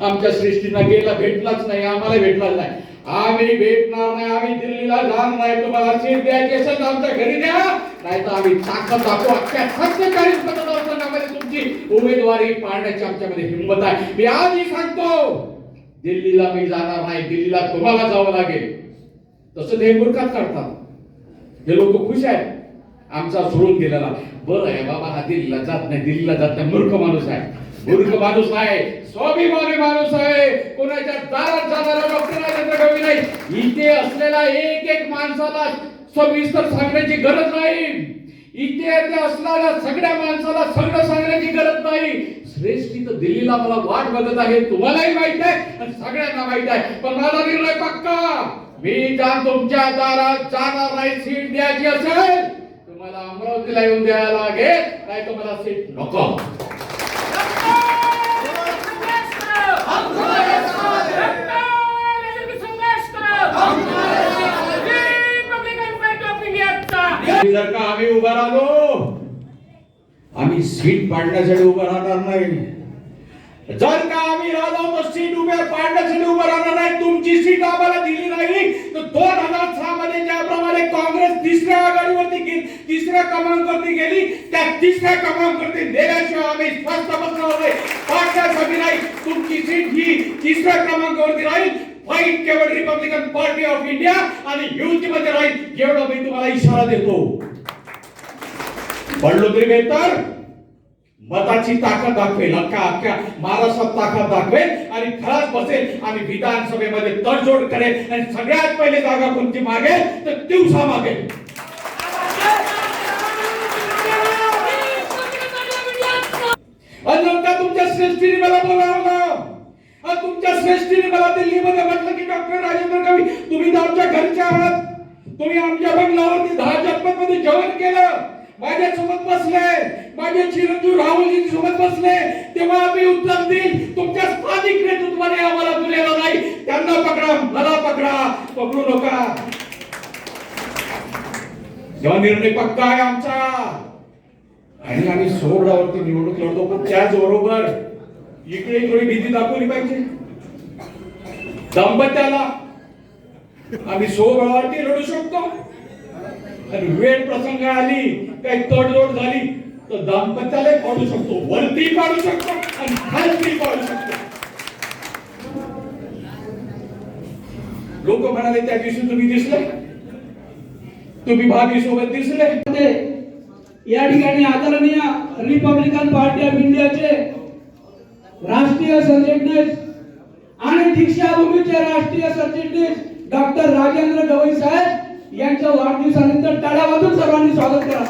आमच्या सृष्टीला गेला भेटलाच नाही आम्हाला भेटलाच नाही. आम्ही भेटणार नाही आम्ही दिल्लीला जाणार नाही. तुम्हाला सीट द्यायची असेल तर आमच्या घरी द्या. नाही तर आम्ही ताकद दाखवू अख्ख्या सत्तेचाळीस मतदारसंघामध्ये तुमची उमेदवारी पाडण्याची आमच्यामध्ये हिंमत आहे. मी आजही सांगतो दिल्लीला मी जाणार नाही दिल्लीला तुम्हाला जावं लागेल. तसं ते मूर्खात काढतात हे लोक खुश आहेत. आमचा सोडून गेलेला. बरं आहे बाबा हा दिल्लीला जात नाही दिल्लीला जात नाही मूर्ख माणूस आहे. मूर्ख माणूस आहे स्वाभिमानी माणूस आहे. कोणाच्या दारात जाणारा डॉक्टर राजेंद्र गवई नाही. इथे असलेला एक एक माणसाला सविस्तर सांगण्याची गरज नाही. इथे असणाऱ्या सगळ्या माणसाला सगळं सांगण्याची गरज नाही. श्रेष्ठी तर दिल्लीला मला वाट बघत आहे तुम्हालाही माहीत आहे आणि सगळ्यांना माहीत आहे. पण माझा निर्णय पक्का. मी ज्या तुमच्या दारात जाणार नाही सीट द्यायची असेल तुम्हाला अमरावतीला येऊन द्यायला लागेल. नाही तुम्हाला सीट नको. जर का आम्ही उभा राहिलो आम्ही सीट पाडण्यासाठी उभं राहणार नाही. जर का आम्ही राहिलो तर सीट उभे पाडण्यासाठी उभं राहणार नाही तुमची सीट आम्हाला दिली नाही तर दोन हजार सहा मध्ये काँग्रेस तिसऱ्या आघाडीवरती गे- तिसऱ्या क्रमांकावरती गेली. त्या तिसऱ्या क्रमांकावरती नेल्याशिवाय आम्ही स्पष्ट बसणार पाठण्यासाठी नाही. तुमची सीट ही तिसऱ्या क्रमांकावरती राहील. फाईट केवळ रिपब्लिकन पार्टी ऑफ इंडिया आणि युतीमध्ये राहील. एवढा मी तुम्हाला इशारा देतो. पडलो तरी बेहतर. मताची ताकद दाखवेल अख्ख्या अख्ख्या महाराष्ट्रात ताकद दाखवेल आणि खराच बसेल आणि विधानसभेमध्ये तडजोड करेल. आणि सगळ्यात पहिले जागा कोणती मागेल तर दिवसा मागेल नंतर तुमच्या श्रेष्ठीने मला बोलावलं. तुमच्या श्रेष्ठीने मला दिल्लीमध्ये म्हटलं की डॉक्टर राजेंद्र कवी तुम्ही तर आमच्या घरच्या आहात. तुम्ही आमच्या बंगल्यावरती दहा मध्ये जेवण माझ्या सोबत बसले. माझे चिरंजीव राहुलजी सोबत बसले. तेव्हा आम्ही उत्तर देईल. तुमच्या स्थानिक नेतृत्वाने आम्हाला दिलेला नाही. त्यांना पकडा मला पकडा. पकडू नका. जेव्हा निर्णय पक्का आहे आमचा आणि आम्ही सोडावरती निवडणूक लढतो पण त्याच बरोबर इकडे इकडे भीती दाखवली पाहिजे. दाम्पत्याला आम्ही सोहळ्यावरती लढू शकतो. आणि वेळ प्रसंग आली काही तडजोड झाली तर दाम्पत्याला पाडू शकतो वरती पाडू शकतो आणि खालती पाडू शकतो. लोक म्हणाले त्या दिवशी तुम्ही दिसले? तुम्ही भाभी सोबत दिसले? या ठिकाणी आदरणीय रिपब्लिकन पार्टी ऑफ इंडियाचे राष्ट्रीय सरचिटणीस आणि दीक्षाभूमीचे राष्ट्रीय सरचिटणीस डॉक्टर राजेंद्र गवई साहेब यांच्या वाढदिवसानंतर टाळ्या वाजून सर्वांनी स्वागत करा.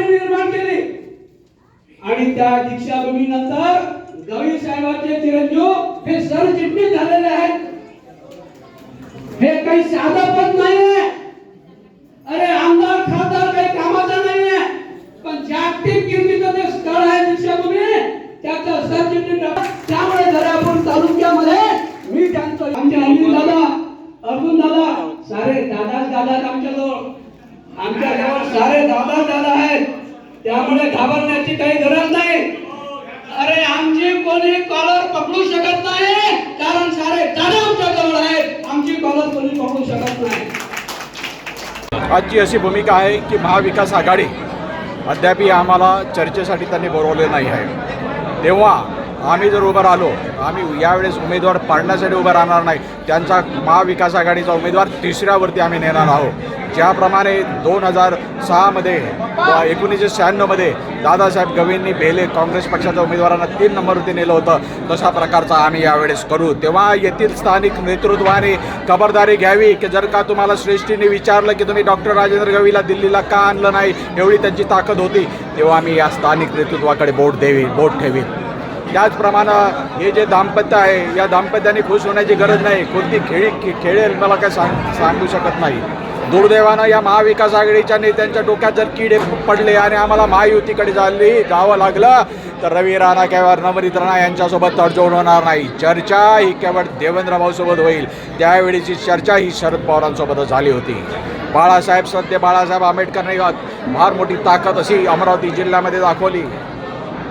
निर्माण केले. आणि त्या दीक्षाभूमी नंतर गवई साहेबांचे चिरंजीव हे सरचिटणीस झालेले आहेत. हे काही साधा पद नाहीये. अरे आमदार खासदार काही कामाचा नाहीये. पण जागतिक कीर्तीचं ते स्थळ आहे दीक्षाभूमी त्याचं सरचिटणीस त्यामुळे दर्यापूर तालुक्यामध्ये मी त्यांचं आमचे अनिल दादा अर्जुन दादा सारे दादाच दादा आमच्याजवळ. आमच्या जवळ सारे दादा दादा आहेत. त्यामुळे घाबरण्याची काही गरज नाही. अरे आमची कोणी कॉलर पकडू शकत नाही कारण सारे दादा आमच्या जवळ आहेत. आमची कॉलर कोणी पकडू शकत नाही. आजची अशी भूमिका आहे की महाविकास आघाडी अद्याप आम्हाला चर्चेसाठी त्यांनी बोलवले नाही आहे. तेव्हा आम्ही जर उभं राहिलो आम्ही यावेळेस उमेदवार पाडण्यासाठी उभं राहणार नाही. त्यांचा महाविकास आघाडीचा उमेदवार तिसऱ्यावरती आम्ही नेणार आहोत. ज्याप्रमाणे दोन हजार सहामध्ये एकोणीसशे शहाण्णवमध्ये दादासाहेब गवेंनी भेले काँग्रेस पक्षाच्या उमेदवारांना तीन नंबरवरती नेलं होतं. तशा प्रकारचा आम्ही यावेळेस करू. तेव्हा येथील स्थानिक नेतृत्वाने खबरदारी घ्यावी की जर का तुम्हाला श्रेष्ठीने विचारलं की तुम्ही डॉक्टर राजेंद्र गवीला दिल्लीला का आणलं नाही एवढी त्यांची ताकद होती तेव्हा आम्ही या स्थानिक नेतृत्वाकडे बोट देवी बोट ठेवी. त्याचप्रमाणे हे जे दाम्पत्य आहे या दाम्पत्याने खुश होण्याची गरज नाही. कोणती खेळी खे- खेळेल मला काय सांग सांगू शकत नाही. दुर्दैवानं या महाविकास आघाडीच्या नेत्यांच्या डोक्यात जर किडे पडले आणि आम्हाला महायुतीकडे झाली जावं लागलं तर रवी राणा केवळ नवनीत राणा यांच्यासोबत तडजोड होणार नाही. चर्चा ही केवळ देवेंद्र भाऊसोबत होईल. त्यावेळीची चर्चा ही शरद पवारांसोबतच झाली होती. बाळासाहेब सध्या बाळासाहेब आंबेडकरने फार मोठी ताकद अशी अमरावती जिल्ह्यामध्ये दाखवली.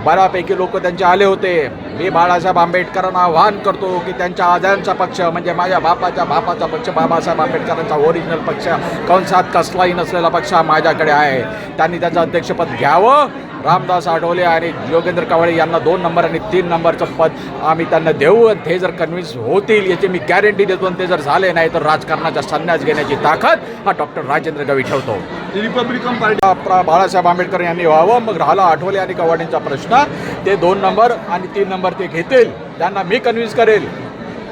बऱ्यापैकी लोक त्यांचे आले होते. मी बाळासाहेब आंबेडकरांना आवाहन करतो की त्यांच्या आजांचा पक्ष म्हणजे माझ्या बापाच्या बापाचा पक्ष बाबासाहेब आंबेडकरांचा ओरिजिनल पक्ष कंसात कसलाही नसलेला पक्ष माझ्याकडे आहे. त्यांनी त्याचं अध्यक्षपद घ्यावं. रामदास आठवले आणि योगेंद्र कवाळे यांना दोन नंबर आणि तीन नंबरचं पद आम्ही त्यांना देऊ आणि ते जर कन्व्हिन्स होतील याची मी गॅरंटी देतो आणि ते जर झाले नाही तर राजकारणाचा संन्यास घेण्याची ताकद हा डॉक्टर राजेंद्र गवी ठेवतो. रिपब्लिकन पार्टी प्र- बाळासाहेब आंबेडकर यांनी व्हावं मग राहिला आठवले आणि कवाडेंचा प्रश्न. ते दोन नंबर आणि तीन नंबर ते घेतील. त्यांना मी कन्व्हिन्स करेल.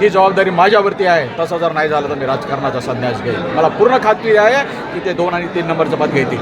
ही जबाबदारी माझ्यावरती आहे. तसं जर नाही झालं तर मी राजकारणाचा संन्यास घेईल मला पूर्ण खात्री आहे की ते दोन आणि तीन नंबरचं पद घेतील.